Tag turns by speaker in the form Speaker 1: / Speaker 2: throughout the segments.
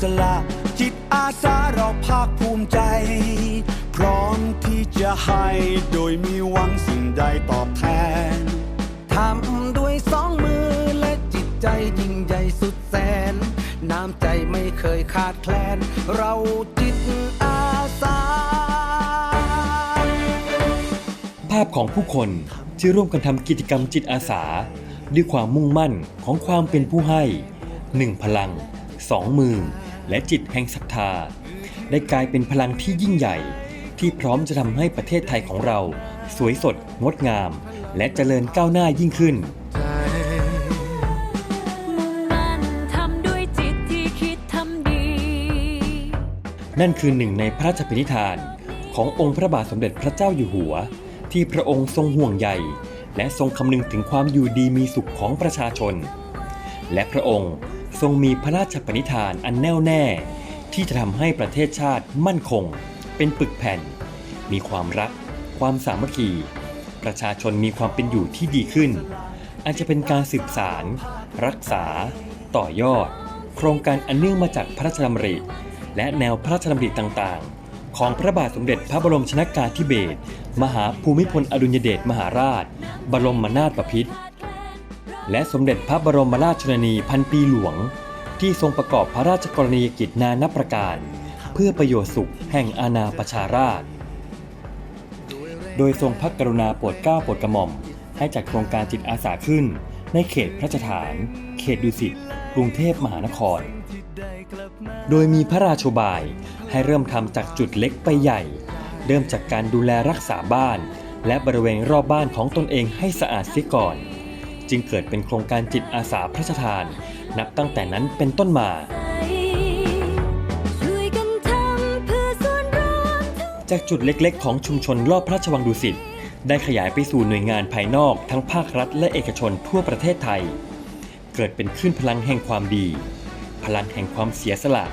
Speaker 1: สละจิตอาสาเราภาคภูมิใจ พร้อมที่จะให้โดยมีหวังสิ่งใดตอบแทน
Speaker 2: ทำด้วยสองมือและจิตใจยิ่งใหญ่สุดแสน น้ำใจไม่เคยขาดแคลน เราจิตอาสา
Speaker 3: ภาพของผู้คนที่ร่วมกันทำกิจกรรมจิตอาสา ด้วยความมุ่งมั่นของความเป็นผู้ให้หนึ่งพลังสองมือ และจิตแห่งศรัทธา ได้กลายเป็นพลังที่ยิ่งใหญ่ ที่พร้อมจะทำให้ประเทศไทยของเรา สวยสด งดงาม และเจริญก้าวหน้ายิ่งขึ้น
Speaker 4: มุ่งมั่นทำด้วยจิตที่คิดทำดี
Speaker 3: นั่นคือหนึ่งในพระราชปณิธาน ขององค์พระบาทสมเด็จพระเจ้าอยู่หัว ที่พระองค์ทรงห่วงใยและทรงคำนึงถึงความอยู่ดีมีสุขของประชาชน และพระองค์ท รงมีพระราชปณิธานอันแน่วแน่ ที่จะทำให้ประเทศชาติมั่นคง เป็นปึกแผ่น มีความรัก ความสามัคคี ประชาชนมีความเป็นอยู่ที่ดีขึ้น อาจจะเป็นการสืบสาร รักษา ต่อยอด โครงการอันเนื่องมาจากพระราชดำริ และแนวพระราชดำริต่างๆ ของพระบาทสมเด็จพระบรมชนากาธิเบศรมหาภูมิพลอดุลยเดชมหาราช บรมนาถบพิตร และสมเด็จพระบรมราชชนนีพันปีหลวง ที่ทรงประกอบพระราชกรณียกิจนานับประการ เพื่อประโยชน์สุขแห่งอาณาประชาราษฎร์โดยทรงพระกรุณาโปรดเกล้าโปรดกระหม่อม ให้จัดโครงการจิตอาสาขึ้น ในเขตพระราชฐาน เขตดุสิตกรุงเทพมหานคร โดยมีพระราชบายให้เริ่มทำจากจุดเล็กไปใหญ่ เริ่มจากการดูแลรักษาบ้าน และบริเวณรอบบ้านของตนเองให้สะอาดเสียก่อน จึงเกิดเป็นโครงการจิตอาสาพระราชทาน นับตั้งแต่นั้นเป็นต้นมา จากจุดเล็กๆ ของชุมชนรอบพระราชวังดุสิตได้ขยายไปสู่หน่วยงานภายนอกทั้งภาครัฐและเอกชนทั่วประเทศไทย เกิดเป็นคลื่นพลังแห่งความดี พลังแห่งความเสียสละ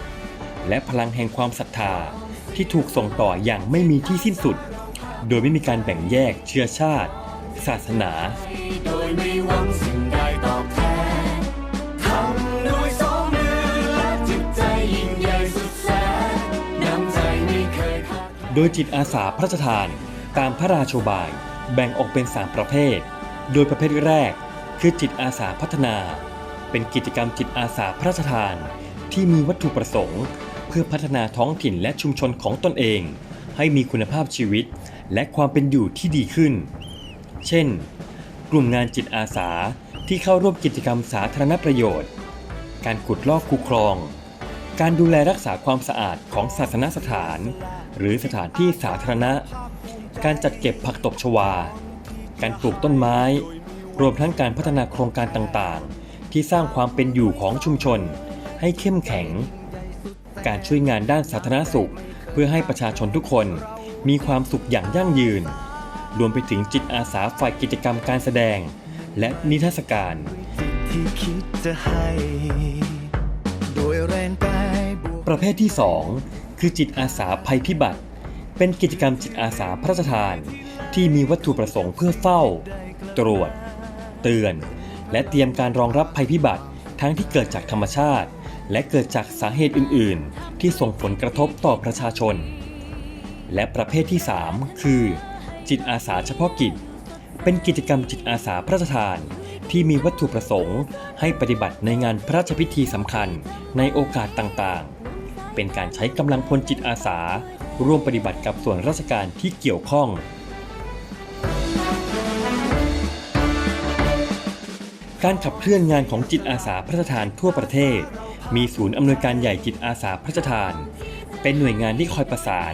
Speaker 3: และพลังแห่งความศรัทธาที่ถูกส่งต่ออย่างไม่มีที่สิ้นสุด โดยไม่มีการแบ่งแยกเชื้อชาติ ศาสนา
Speaker 1: โดยไม่หวังสิ่งใดตอบแทนทำด้วยสองมือและจิตใจยิ่งใหญ่สุดแสนน้ำใจไม่เคยขาด
Speaker 3: โดยจิตอาสาพระราชทาน ตามพระราโชบาย แบ่งออกเป็น 3 ประเภท โดยประเภทแรก คือจิตอาสาพัฒนา เป็นกิจกรรมจิตอาสาพระราชทาน ที่มีวัตถุประสงค์ เพื่อพัฒนาท้องถิ่นและชุมชนของตนเอง ให้มีคุณภาพชีวิต และความเป็นอยู่ที่ดีขึ้น เช่น กลุ่มงานจิตอาสาที่เข้าร่วมกิจกรรมสาธารณประโยชน์ การขุดลอกคูคลอง การดูแลรักษาความสะอาดของศาสนสถาน หรือสถานที่สาธารณะ การจัดเก็บผักตบชวา การปลูกต้นไม้ รวมทั้งการพัฒนาโครงการต่างๆ ที่สร้างความเป็นอยู่ของชุมชน ให้เข้มแข็ง การช่วยงานด้านสาธารณสุข เพื่อให้ประชาชนทุกคนมีความสุขอย่างยั่งยืน รวมไปถึงจิตอาสาฝ่ายกิจกรรมการแสดง และนิทรรศการ
Speaker 2: ที่คิดจะให้โดยแรงกายบวก
Speaker 3: ประเภทที่ 2 คือจิตอาสาภัยพิบัติ เป็นกิจกรรมจิตอาสาพระราชทาน ที่มีวัตถุประสงค์เพื่อเฝ้า ตรวจ เตือน และเตรียมการรองรับภัยพิบัติ ทั้งที่เกิดจากธรรมชาติ และเกิดจากสาเหตุอื่น ๆ ที่ส่งผลกระทบต่อประชาชน และประเภทที่ 3 คือ จิตอาสาเฉพาะกิจ เป็นกิจกรรมจิตอาสาพระราชทาน ที่มีวัตถุประสงค์ ให้ปฏิบัติในงานพระราชพิธีสำคัญในโอกาสต่างๆ เป็นการใช้กำลังพลจิตอาสา ร่วมปฏิบัติกับส่วนราชการที่เกี่ยวข้อง การขับเคลื่อนงานของจิตอาสาพระราชทานทั่วประเทศ มีศูนย์อำนวยการใหญ่จิตอาสาพระราชทาน เป็นหน่วยงานที่คอยประสาน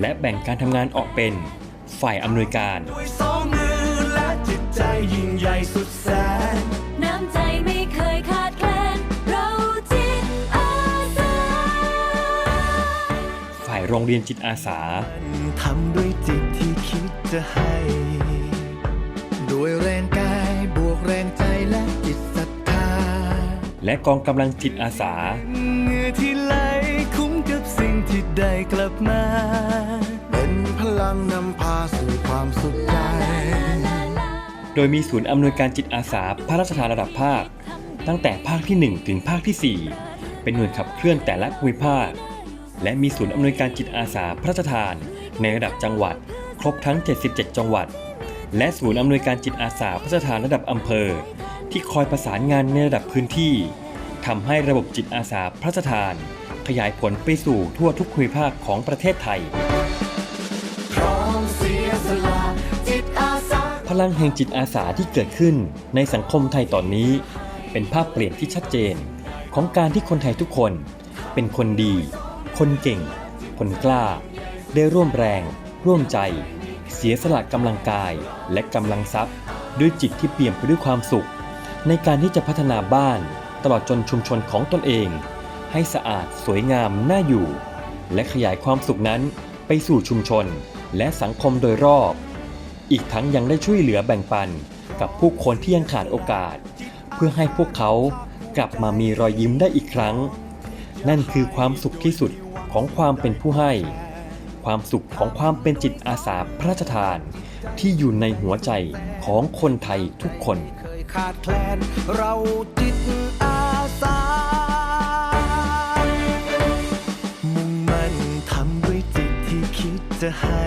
Speaker 3: และแบ่งการทำงานออกเป็น ฝ่ายอำนวยการ
Speaker 1: ด้วยสองมือและจิตใจยิ่งใหญ่สุดแสน
Speaker 4: น้ำใจไม่เคยขาดแคลนเราจิตอาสา
Speaker 3: ฝ่ายโรงเรียนจิตอาสา
Speaker 2: ทำด้วยจิตที่คิดจะให้โดยแรงกายบวกแรงใจและจิตศรัทธา
Speaker 3: และกองกำลังจิตอาสา
Speaker 2: เหงื่อที่ไหลคุ้มกับสิ่งที่ได้กลับมาเป็นพ ลังนำพาสู่ความสุขใจ
Speaker 3: โดยมีศูนย์อำนวยการจิตอาสาพระราชทานระดับภาค ตั้งแต่ภาคที่ 1 ถึงภาคที่4เเป็นหน่วยขับเคลื่อนแต่ละภูมิภาค และมีศูนย์อำนวยการจิตอาสาพระราชทาน ในระดับจังหวัด ครบทั้ง 77 จังหวัด และศูนย์อำนวยการจิตอาสาพระราชทานระดับอำเภอ ที่คอยประสานงานในระดับพื้นที่ทำให้ระบบจิตอาสาพระราชทาน ขยายผลไปสู่ทั่วทุกภูมิภาคของประเทศไทย
Speaker 1: ลั
Speaker 3: งแห่งจิตอาสาที่เกิดขึ้นในสังคมไทยตอนนี้ เป็นภาพเปลี่ยนที่ชัดเจน ของการที่คนไทยทุกคน เป็นคนดี คนเก่ง คนกล้า ได้ร่วมแรง ร่วมใจ เสียสละกำลังกายและกำลังทรัพย์ ด้วยจิตที่เปี่ยมไปด้วยความสุข ในการที่จะพัฒนาบ้านตลอดจนชุมชนของตนเอง ให้สะอาดสวยงามน่าอยู่ และขยายความสุขนั้นไปสู่ชุมชนและสังคมโดยรอบ อีกทั้งยังได้ช่วยเหลือแบ่งปันกับผู้คนที่ยังขาดโอกาส เพื่อให้พวกเขากลับมามีรอยยิ้มได้อีกครั้ง นั่นคือความสุขที่สุดของความเป็นผู้ให้ ความสุขของความเป็นจิตอาสาพระราชทาน ที่อยู่ในหัวใจของคนไทยทุกคน
Speaker 2: เคยขาดแคลนเราจิตอาสา
Speaker 5: มุ่งมั่นทำด้วยจิตที่คิดจะให้